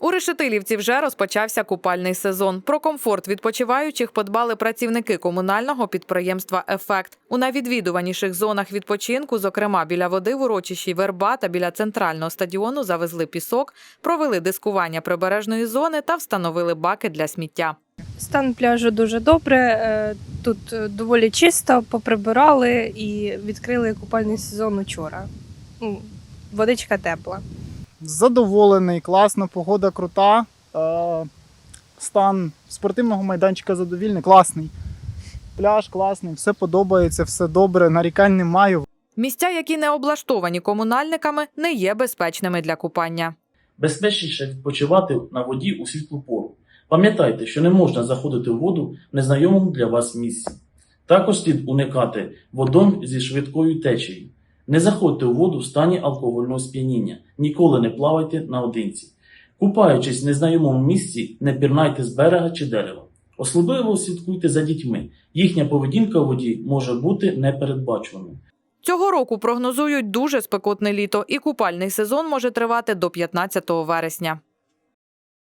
У Решетилівці вже розпочався купальний сезон. Про комфорт відпочиваючих подбали працівники комунального підприємства Ефект. У найвідвідуваніших зонах відпочинку, зокрема біля води в урочищі Верба та біля центрального стадіону, завезли пісок, провели дискування прибережної зони та встановили баки для сміття. Стан пляжу дуже добре. е, Тут е, доволі чисто, поприбирали і відкрили купальний сезон учора. Ну, Водичка тепла. Задоволений, класна, погода крута. Е, стан спортивного майданчика задовільний, класний. Пляж класний, все подобається, все добре, нарікань не маю. Місця, які не облаштовані комунальниками, не є безпечними для купання. Безпечніше відпочивати на воді у світлу пору. Пам'ятайте, що не можна заходити в воду в незнайомому для вас місці. Також слід уникати водойм зі швидкою течією. Не заходьте у воду в стані алкогольного сп'яніння, ніколи не плавайте наодинці. Купаючись в незнайомому місці, не пірнайте з берега чи дерева. Особливо слідкуйте за дітьми. Їхня поведінка в воді може бути непередбачуваною. Цього року прогнозують дуже спекотне літо, і купальний сезон може тривати до 15 вересня.